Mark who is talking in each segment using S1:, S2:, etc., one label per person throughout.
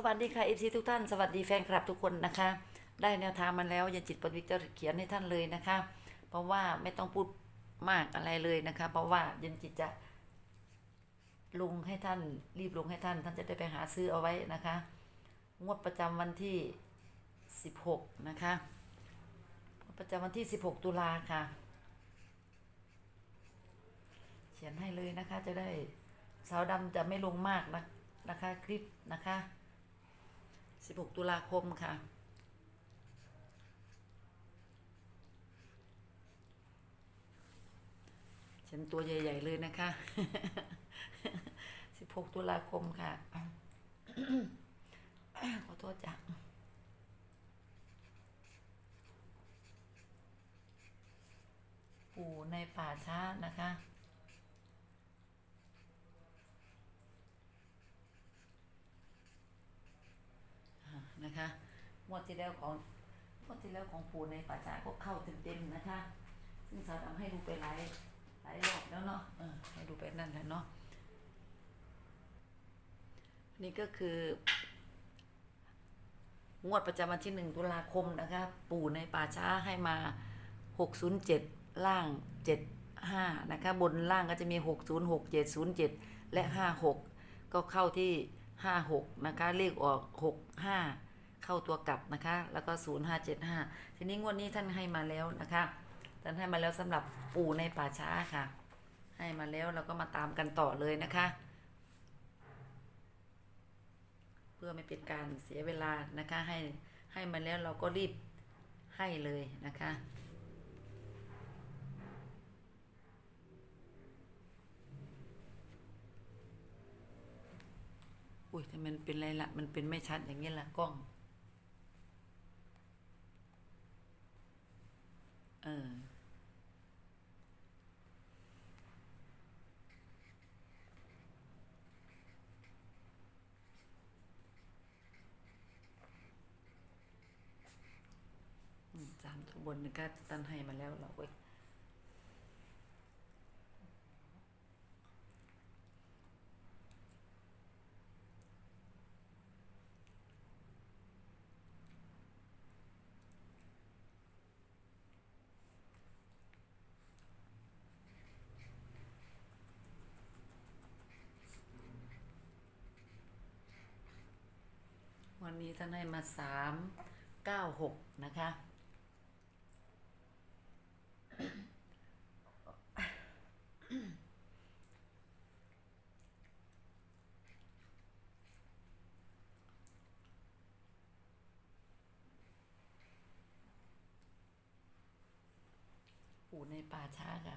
S1: สวัสดีค่ะเอฟซีทุกท่าน สวัสดีแฟนคลับทุกคนนะคะ ได้แนวทางมันแล้วยันจิตปวิกจะเขียนให้ท่านเลยนะคะ เพราะว่าไม่ต้องพูดมากอะไรเลยนะคะ เพราะว่ายันจิตจะลงให้ท่านรีบลงให้ท่าน ท่านจะได้ไปหาซื้อเอาไว้นะคะ งวดประจำวันที่ 16 นะคะประจำวันที่ 16 ตุลาค่ะ เขียนให้เลยนะคะจะได้สาวดำจะไม่ลงมากนะนะคะคลิปนะคะ 16 ตุลาคมค่ะเขียนตัวใหญ่ ๆ เลยนะคะ 16 ตุลาคมค่ะ ขอโทษจ้ะปู่ในป่าช้านะคะ อ่านะคะงวด ที่แล้วของงวดที่แล้วของปู่ในป่าช้าก็เข้าเต็มๆนะคะ ซึ่งสาวทำให้ดูไปหลายหลายรอบแล้วเนาะเออให้ดูไปนั่นแหละเนาะนี่ก็คืองวดประจำวันที่หนึ่งตุลาคมนะคะปู่ในป่าช้าให้มาหกศูนย์เจ็ดล่างเจ็ดห้านะคะ บนล่างก็จะมีหกศูนย์หกเจ็ดศูนย์เจ็ดและห้าหกก็เข้าที่ห้าหกนะคะ เลขออกหกห้า เข้าตัวกลับนะคะ แล้วก็ศูนย์ห้าเจ็ดห้าทีนี้งวดนี้ท่านให้มาแล้วนะคะ ท่านให้มาแล้วสำหรับปู่ในป่าช้าค่ะ ให้มาแล้วเราก็มาตามกันต่อเลยนะคะ เพื่อไม่เป็นการเสียเวลานะคะให้ให้มาแล้วเราก็รีบให้เลยนะคะอุ้ยแต่มันเป็นไรละมันเป็นไม่ชัดอย่างนี้ละกล้อง เออ อืมสามตัว บนนี่ก็ตันให้มาแล้วเราเว้ยวันนี้ท่านให้มาสามเก้าหกนะคะ ปู่ในป่าช้าค่ะ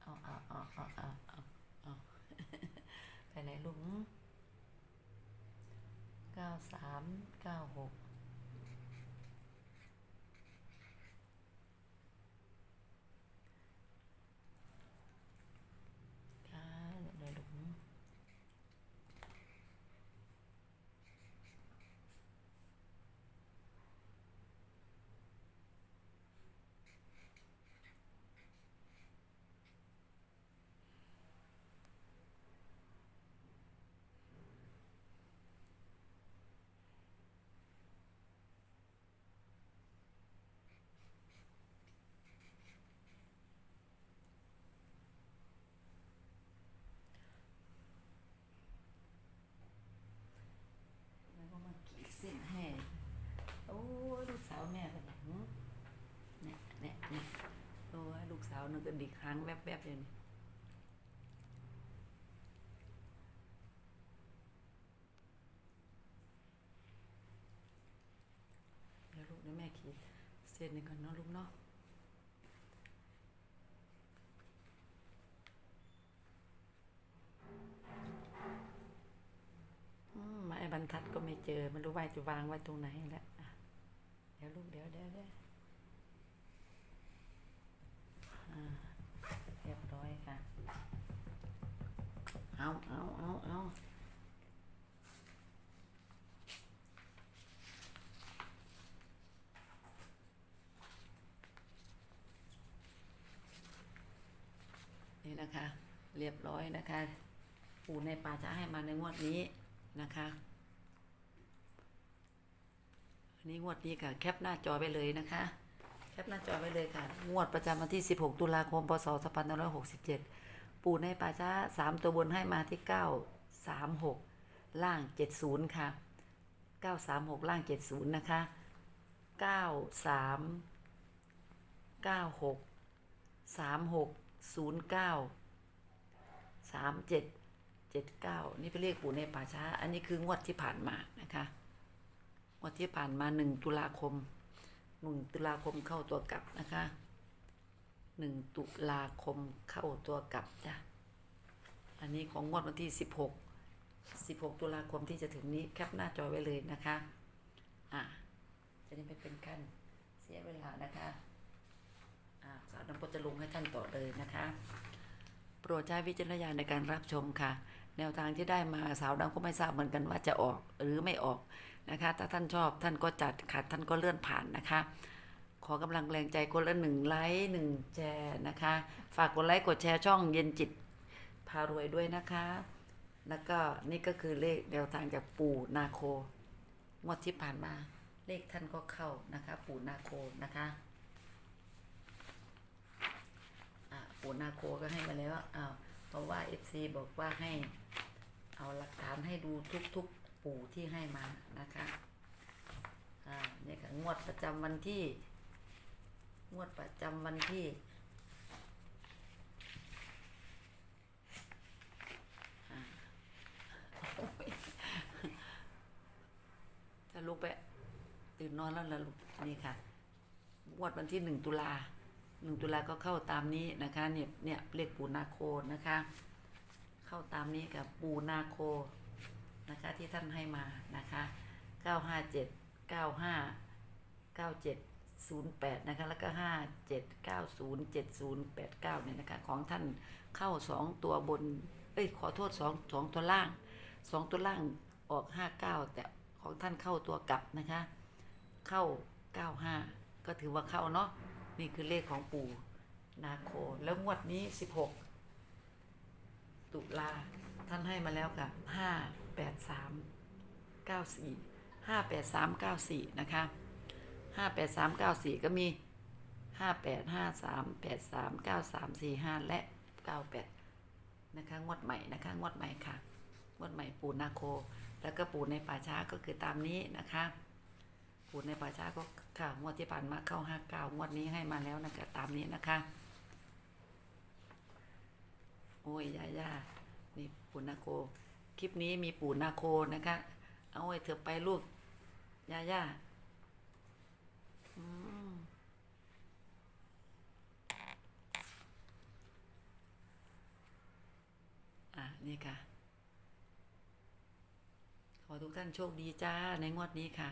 S1: เอาเอาเอาเอาเอาเอาเอาไปไหนลุงเก้าสามเก้าหกค่ะไหนลุง แล้วก็มาขีดเส้นให้ โอ้ยลูกสาวแม่เป็นอย่างนี้เนี่ยเนี่ยเนี่ยโอ้ยลูกสาวนึกกระดิกค้งแวบๆอยู่นี่เดี๋ยวลูกเดี๋ยวแม่ขีดเส้นนี้ก่อนเนาะลูกเนาะอืมไม้บรรทัดก็ไม่เจอไม่รู้ว่าจะวางไว้ตรงไหนและอะเดี๋ยวลูกเดี๋ยวเดี๋ยวเดี๋ยวอ่าเรียบร้อยค่ะ เอาเอาเอาเอา นี่นะคะ เรียบร้อยนะคะปู่ในป่าจะให้มาในงวดนี้นะคะอันนี้งวดนี้ค่ะแคปหน้าจอไปเลยนะคะ แคปหน้าจอไปเลยค่ะ งวดประจำวันที่ 16 ตุลาคม พศ 2567 ปู่ในป่าช้า3 ตัวบนให้มาที่ 936 ล่าง 70 ค่ะ 936 ล่าง 70 นะคะ 93 96 36 09 37 79นี่เป็นเลขปู่ในป่าช้า อันนี้คืองวดที่ผ่านมานะคะงวดที่ผ่านมา1ตุลาคม1ตุลาคมเข้าตัวกลับนะคะ1ตุลาคมเข้าตัวกลับจ้ะอันนี้ของงวดวันที่16 16ตุลาคมที่จะถึงนี้แคปหน้าจอไว้เลยนะคะ อะจะได้ไม่เป็นการเสียเวลานะคะาวน้ำก็จะลงให้ท่านต่อเลยนะคะ โปรดใช้วิจารณญาณในการรับชมค่ะ แนวทางที่ได้มาสาวดำก็ไม่ทราบเหมือนกันว่าจะออกหรือไม่ออกนะคะ ถ้าท่านชอบท่านก็จัดขัดท่านก็เลื่อนผ่านนะคะ ขอกำลังแรงใจคนละหนึ่งไลค์หนึ่งแชร์นะคะ ฝากกดไลค์กดแชร์ช่องเย็นจิตพารวยด้วยนะคะ แล้วก็นี่ก็คือเลขแนวทางจากปู่นาโคงวดที่ผ่านมาเลขท่านก็เข้านะคะ ปู่นาโคนะคะ อะ ปู่นาโคก็ให้มาแล้วอ้าวเพราะว่า FC บอกว่าให้เอาหลักฐานให้ดูทุกๆปู่ที่ให้มานะคะอ่าเนี่ยค่ะงวดประจำวันที่ งวดประจำวันที่อ่าลุกไปตื่นนอนแล้วล่ะลูกนี่ค่ะงวดวันที่หนึ่งตุลา หนึ่งตุลาก็เข้าตามนี้นะคะเนี่ยเนี่ยเลขปูนาโคนะคะ เข้าตามนี้กับปูนาโคนะคะที่ท่านให้มานะคะเก้าห้าเจ็ดเก้าห้าเก้าเจ็ดศูนะคะ แล้วก็ห้าเจ็ดเก้าศูนย์เนี่ยนะคะ ของท่านเข้าสองตัวบน เอ้ย ขอโทษสองสองตัวล่างสองตัวล่างออกห้าเก้าแต่ของท่านเข้าตัวกลับนะคะ เข้า 95 ก็ถือว่าเข้าเนาะ นี่คือเลขของปู่นาโค แล้วงวดนี้ 16 ตุลาท่านให้มาแล้วค่ะ5 8 3 9 4 5 8 3 9 4 นะคะ 5 8 3 9 4 ก็มี 5 8 5 3 8 3 9 3 4 5 และ 98 นะคะ งวดใหม่นะคะ งวดใหม่ค่ะ งวดใหม่ปู่นาโค แล้วก็ปู่ในป่าช้าก็คือตามนี้นะคะ ปู่ในป่าช้าก็ค่ะงวดที่ผ่านมาเข้าห้าเก้างวดนี้ให้มาแล้วนะคะตามนี้นะคะ โอ้ยย่าย่านี่ปู่นาโค คลิปนี้มีปู่นาโคนะคะ เอาไว้เถอะไปลูกย่าย่าอืมอะ นี่ค่ะ ขอทุกท่านโชคดีจ้าในงวดนี้ค่ะ